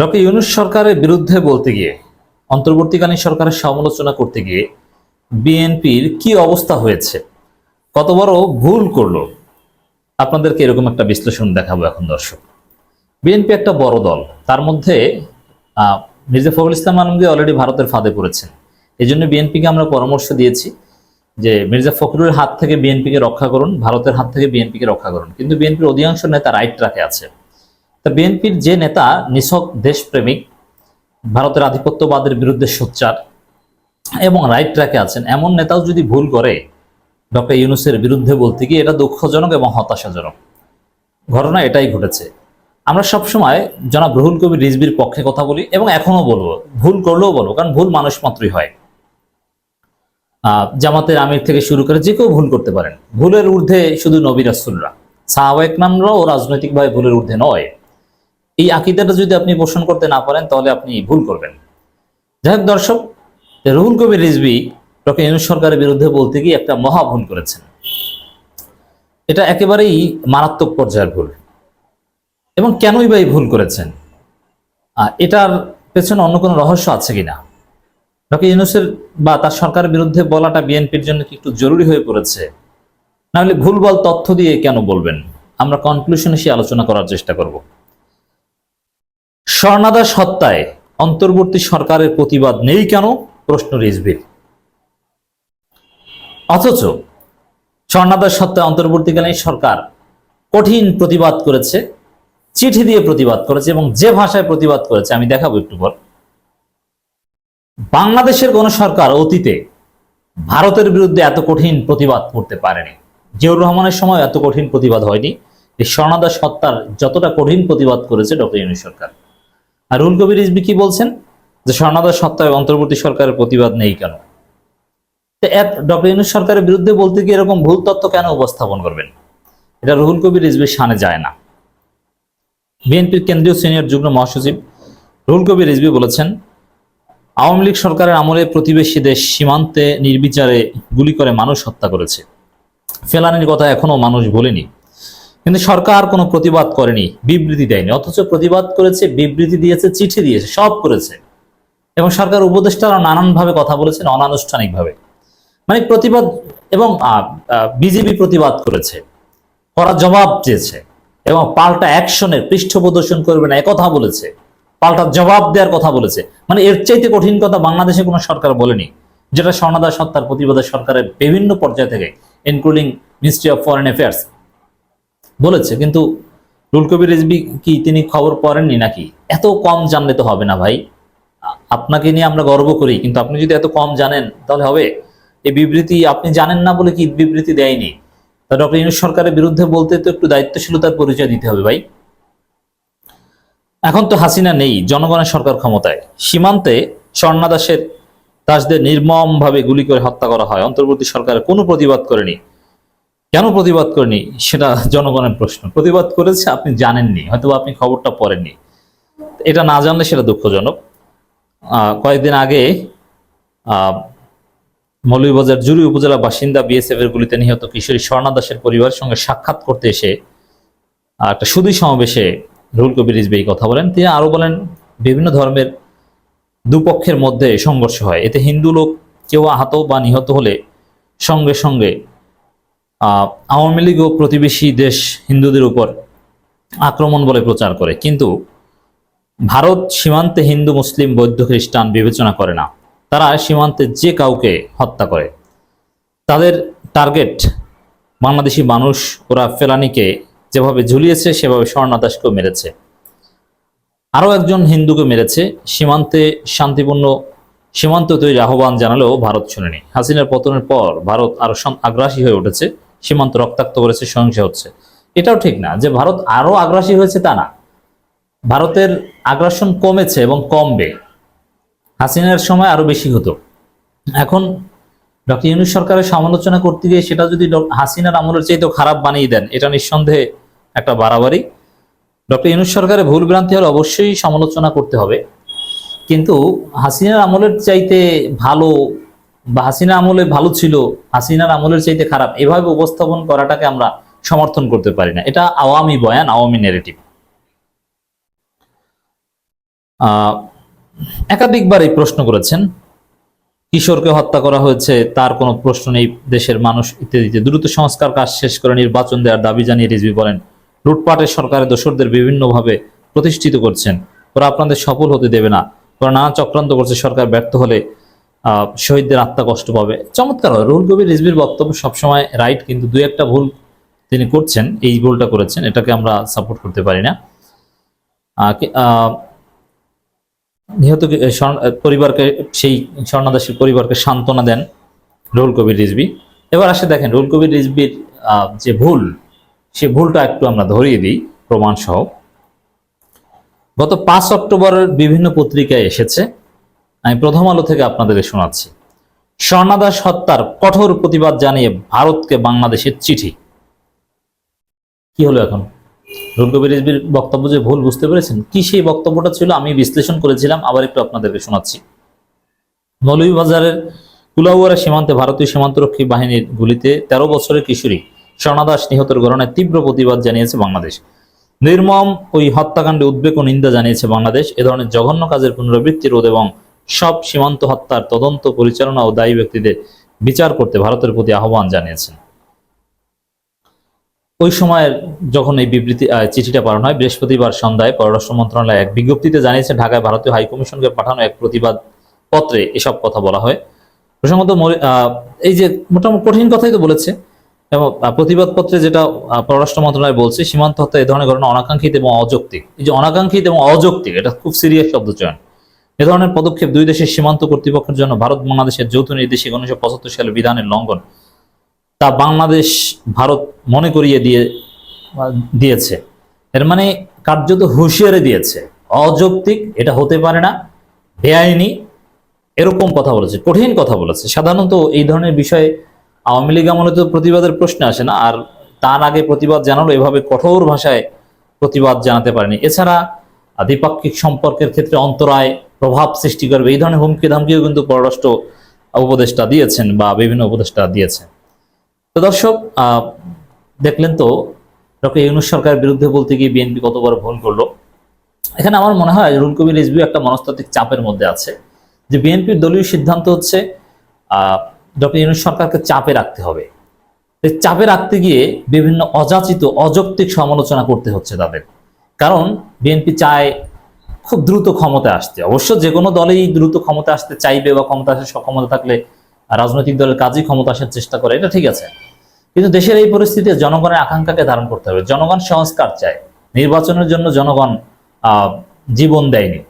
Doctor Yunus সরকারের বিরুদ্ধে বলতে গিয়ে, অন্তর্বর্তীকালীন সরকারের সমালোচনা করতে গিয়ে বিএনপির কি অবস্থা হয়েছে? কত বড় ভুল করল? আপনাদেরকে এরকম একটা বিশ্লেষণ দেখাবো এখন, দর্শক। বিএনপি একটা বড় দল। তার মধ্যে মির্জা ফখরুল ইসলাম আলমগীর অলরেডি ভারতের ফাঁদে পড়েছেন। এই জন্য বিএনপিকে আমরা পরামর্শ দিয়েছি যে, মির্জা ফখরুলের হাত থেকে বিএনপিকে রক্ষা করুন, ভারতের হাত থেকে বিএনপিকে রক্ষা করুন। কিন্তু বিএনপির অধিকাংশ নেতা রাইট ট্রাকে আছে। বিএনপির যে নেতা নিছক দেশপ্রেমিক, ভারতের আধিপত্যবাদের বিরুদ্ধে সোচ্চার এবং রাইট ট্র্যাকে আছেন, এমন নেতাও যদি ভুল করে, ডক্টর ইউনুসের বিরুদ্ধে বলতে গিয়ে এটা দুঃখজনক এবং হতাশাজনক। ঘটনা এটাই ঘটেছে। আমরা সবসময় জনাব রুহুল কবির রিজবির পক্ষে কথা বলি এবং এখনও বলব, ভুল করলেও বলব, কারণ ভুল মানুষ মাত্রই হয়। জামাতের আমির থেকে শুরু করে যে কেউ ভুল করতে পারেন। ভুলের ঊর্ধ্বে শুধু নবী রাসুলরা। সাহাবায়ক নামরাও রাজনৈতিকভাবে ভুলের ঊর্ধ্বে নয়। এই আকিদাটা যদি আপনি পোষণ করতে না পারেন, তাহলে আপনি ভুল করবেন। যাই দর্শক, রুহুল কবির রিজবি ডক্টর ইউনুস সরকারের বিরুদ্ধে বলতে গিয়ে একটা মহা ভুল করেছেন। এটা একেবারেই মারাত্মক পর্যায়ের ভুল। এবং কেনই বা এই ভুল করেছেন? এটার পেছনে অন্য কোনো রহস্য আছে কিনা? ডক্টর ইউনুসের বা তার সরকারের বিরুদ্ধে বলাটা বিএনপির জন্য কি একটু জরুরি হয়ে পড়েছে? নাহলে ভুলবল তথ্য দিয়ে কেন বলবেন? আমরা কনক্লুশনে সে আলোচনা করার চেষ্টা করব। স্বর্ণাদাস হত্যায় অন্তর্বর্তী সরকারের প্রতিবাদ নেই কেন? প্রশ্ন রিজভির। অথচ স্বর্ণাদাস হত্যায় অন্তর্বর্তীকালীন সরকার কঠিন প্রতিবাদ করেছে, চিঠি দিয়ে প্রতিবাদ করেছে এবং যে ভাষায় প্রতিবাদ করেছে আমি দেখাবো একটু পর। বাংলাদেশের কোন সরকার অতীতে ভারতের বিরুদ্ধে এত কঠিন প্রতিবাদ করতে পারেনি। জিয়াউর রহমানের সময় এত কঠিন প্রতিবাদ হয়নি। এই স্বর্ণাদাস হত্যার যতটা কঠিন প্রতিবাদ করেছে ডক্টর ইউনি সরকার। আর রুল কবির রিজবি কি বলছেন? যে স্বর্ণাদাস হত্যায় অন্তর্বর্তী সরকারের প্রতিবাদ নেই কেন? ডক্টর ইউনুস সরকারের বিরুদ্ধে বলতে গিয়ে এরকম ভুল তথ্য কেন উপস্থাপন করবেন? এটা রুহুল কবির রিজবির শানে যায় না। বিএনপির কেন্দ্রীয় সিনিয়র যুগ্ম মহাসচিব রুহুল কবির রিজবি বলেছেন, আওয়ামী লীগ সরকারের আমলে প্রতিবেশী দেশ সীমান্তে নির্বিচারে গুলি করে মানুষ হত্যা করেছে। ফেলানির কথা এখনও মানুষ বলেনি। কিন্তু সরকার কোনো প্রতিবাদ করেনি, বিবৃতি দেয়নি, অথচ প্রতিবাদ করেছে, বিবৃতি দিয়েছে, চিঠি দিয়েছে, সব করেছে। এবং সরকার উপদেষ্টারা নানানভাবে কথা বলেছেন অনানুষ্ঠানিকভাবে। মানে প্রতিবাদ এবং বিজেপি প্রতিবাদ করেছে করা জবাব চেয়েছে এবং পাল্টা অ্যাকশনের পৃষ্ঠ প্রদর্শন করবে না কথা বলেছে, পাল্টা জবাব দেওয়ার কথা বলেছে। মানে এর চাইতে কঠিন কথা বাংলাদেশে কোনো সরকার বলেনি, যেটা স্বর্ণদাস হত্যার প্রতিবাদে সরকারের বিভিন্ন পর্যায় থেকে including ministry of foreign affairs বলেছে, কিন্তু রুল কবির রিজবি কি তিনি খবর পড়েননি নাকি? এত কম জানলে তো হবে না ভাই। আপনাকে নিয়ে আমরা গর্ব করি, কিন্তু আপনি যদি এত কম জানেন, তাহলে হবে। এই বিবৃতি আপনি জানেন না বলে কি বিবৃতি দেয়নি? তা ডক্টর ইউনুস সরকারের বিরুদ্ধে বলতে তো একটু দায়িত্বশীলতার পরিচয় দিতে হবে ভাই। এখন তো হাসিনা নেই, জনগণের সরকার ক্ষমতায়। সীমান্তে স্বর্ণা দাসের দাসদের নির্মমভাবে গুলি করে হত্যা করা হয়। অন্তর্বর্তী সরকার কোনো প্রতিবাদ করেনি। কেন প্রতিবাদ করেনি? সেটা জনগণের প্রশ্ন। প্রতিবাদ করেছে, আপনি জানেননি হয়তো আপনি খবরটা পড়েননি। এটা না জানলে সেটা দুঃখজনক। কয়েকদিন আগে মৌলভীবাজার জুরি উপজেলা বাসিন্দা বিএসএফ এর গুলিতে নিহত কিশোরী স্বর্ণা দাসের পরিবারের সঙ্গে সাক্ষাৎ করতে এসে একটা সুদী সমাবেশে রুল কবির রিজবি কথা বলেন। তিনি আরও বলেন, বিভিন্ন ধর্মের দুপক্ষের মধ্যে সংঘর্ষ হয়। এতে হিন্দু লোক কেউ আহত বা নিহত হলে সঙ্গে সঙ্গে আওয়ামী লীগ ও প্রতিবেশী দেশ হিন্দুদের উপর আক্রমণ বলে প্রচার করে। কিন্তু ভারত সীমান্তে হিন্দু, মুসলিম, বৌদ্ধ খ্রিস্টান বিবেচনা করে না। তারা সীমান্তে যে কাউকে হত্যা করে। তাদের টার্গেট বাংলাদেশি মানুষ, ওরা ফেলানিকে যেভাবে ঝুলিয়েছে, সেভাবে স্বর্ণা দাসকেও মেরেছে। আরও একজন হিন্দুকে মেরেছে। সীমান্তে শান্তিপূর্ণ, সীমান্ত তৈরি আহ্বান জানালেও ভারত শুনেনি। হাসিনার পতনের পর ভারত আরও আগ্রাসী হয়ে উঠেছে। সীমান্ত রক্তাক্ত করেছে, সহিংসা হচ্ছে। এটাও ঠিক না, যে ভারত আরও আগ্রাসী হয়েছে তা না। ভারতের আগ্রাসন কমেছে এবং কমবে। হাসিনার সময় আরও বেশি হতো। এখন ডক্টর ইউনুস সরকারের সমালোচনা করতে গিয়ে সেটা যদি হাসিনার আমলের চাইতেও খারাপ বানিয়ে দেন, এটা নিঃসন্দেহে একটা বাড়াবাড়ি। ডক্টর ইউনুস সরকারের ভুল ভ্রান্তি হলে অবশ্যই সমালোচনা করতে হবে। কিন্তু হাসিনার আমলের চাইতে ভালো হাসিনা আমলে ভালো ছিল, হাসিনার আমলের চাইতে খারাপ, এভাবে উপস্থাপন করাটাকে আমরা সমর্থন করতে পারি না। এটা আওয়ামী বয়ান, আওয়ামী নেগেটিভ একাধিকবার এই প্রশ্ন করেছেন, কিশোরকে হত্যা করা হয়েছে, তার কোনো প্রশ্ন নেই, দেশের মানুষ ইত্যাদিতে। দ্রুত সংস্কার কাজ শেষ করে নির্বাচন দেওয়ার দাবি জানিয়ে রিজভি বলেন, লুটপাটের সরকারের দোসরদের বিভিন্নভাবে প্রতিষ্ঠিত করছেন। ওরা আপনাদের সফল হতে দেবে না। ওরা নানা চক্রান্ত করছে, সরকার ব্যর্থ হলে শহীদদের আত্মা কষ্ট পাবে। চমৎকার রুহুল কবির রিজভির বক্তব্য সবসময় রাইট কিন্তু দুই একটা ভুল তিনি করছেন এই ভুলটা করেছেন এটাকে আমরা সাপোর্ট করতে পারি না। নিহত পরিবারকে সেই স্বর্ণদাসীর পরিবারকে সান্ত্বনা দেন রুহুল কবির রিজভি। এবার আসে দেখেন রুহুল কবির রিজভির আহ, যে ভুল সে ভুলটা একটু আমরা ধরিয়ে দিই প্রমাণ সহ গত পাঁচ অক্টোবরের বিভিন্ন পত্রিকায় এসেছে আমি প্রথম আলো থেকে আপনাদের শোনাচ্ছি। স্বর্ণাদাস হত্যার কঠোর প্রতিবাদ জানিয়ে ভারতকে বাংলাদেশের চিঠি। কি হলো এখন? রুল কবির বক্তব্য যে ভুল বুঝতে পেরেছেন? কি সেই বক্তব্যটা ছিল? আমি বিশ্লেষণ করেছিলাম, আবার একটু আপনাদেরকে শোনাচ্ছি। মৌলভীবাজারের কুলাউয়ারা সীমান্তে ভারতীয় সীমান্তরক্ষী বাহিনীর গুলিতে তেরো বছরের কিশোরী স্বর্ণাদাস নিহতের ঘটনায় তীব্র প্রতিবাদ জানিয়েছে বাংলাদেশ। নির্মম ওই হত্যাকাণ্ডে উদ্বেগ ও নিন্দা জানিয়েছে বাংলাদেশ। এ ধরনের জঘন্য কাজের পুনরাবৃত্তি, রোধ এবং সব সীমান্ত হত্যার তদন্ত, পরিচালনা ও দায়ী ব্যক্তিদের বিচার করতে ভারতের প্রতি আহ্বান জানিয়েছেন। ওই সময়ের যখন এই বিবৃতি চিঠিটা পাঠানো হয়, বৃহস্পতিবার সন্ধ্যায় পররাষ্ট্র মন্ত্রণালয় এক বিজ্ঞপ্তিতে জানিয়েছে, ঢাকায় ভারতীয় হাইকমিশনকে পাঠানো এক প্রতিবাদ পত্রে এসব কথা বলা হয়। প্রসঙ্গত এই যে মোটামুটি কঠিন কথাই তো বলেছে, এবং প্রতিবাদ পত্রে যেটা পররাষ্ট্র মন্ত্রণালয় বলছে, সীমান্ত হত্যা এই ধরনের ঘটনা অনাকাঙ্ক্ষিত এবং অযৌক্তিক। এই যে অনাকাঙ্ক্ষিত এবং অযৌক্তিক, এটা খুব সিরিয়াস শব্দ চয়ন। এ ধরনের পদক্ষেপ দুই দেশের সীমান্ত কর্তৃপক্ষের জন্য ভারত, বাংলাদেশের যৌথ নির্দেশিক উনিশশো পঁচাত্তর সালের বিধানের লঙ্ঘন তা বাংলাদেশ, ভারত মনে করিয়ে দিয়ে, দিয়েছে। এর মানে কার্যত হুঁশিয়ারি দিয়েছে। অযৌক্তিক, এটা হতে পারে না, বেআইনি, এরকম কথা বলেছে, কঠিন কথা বলেছে। সাধারণত এই ধরনের বিষয়ে আওয়ামী লীগ আমলে তো প্রতিবাদের প্রশ্ন আসে না, আর তার আগে প্রতিবাদ জানালো এভাবে কঠোর ভাষায় প্রতিবাদ জানাতে পারেনি। এছাড়া দ্বিপাক্ষিক সম্পর্কের ক্ষেত্রে অন্তরায় প্রভাব সৃষ্টি করবে। এই ধরনের হুমকি ধামকিও কিন্তু পররাষ্ট্র উপদেষ্টা দিয়েছেন বা বিভিন্ন উপদেষ্টা দিয়েছেন তো দর্শক দেখলেন তো, ডক্টর ইউনুস সরকারের বিরুদ্ধে বলতে গিয়ে বিএনপি কতবার ভুল করল। এখানে আমার মনে হয় রুল কবির রিজভি একটা মনস্তাত্ত্বিক চাপের মধ্যে আছে যে বিএনপির দলীয় সিদ্ধান্ত হচ্ছে ডক্টর ইউনুস সরকারকে চাপে রাখতে হবে। চাপে রাখতে গিয়ে বিভিন্ন অযাচিত, অযৌক্তিক সমালোচনা করতে হচ্ছে তাদের। কারণ বিএনপি চায় খুব দ্রুত ক্ষমতা আসতে অবশ্য যে কোনো দলেই দ্রুত ক্ষমতা আসতে চাইবে বা ক্ষমতা আসার সক্ষমতা থাকলে রাজনৈতিক দলের কাজই ক্ষমতা আসার চেষ্টা করে, এটা ঠিক আছে। কিন্তু দেশের এই পরিস্থিতিতে জনগণের আকাঙ্ক্ষাকে ধারণ করতে হবে। জনগণ সংস্কার চায়। নির্বাচনের জন্য জনগণ জীবন দেয়নি।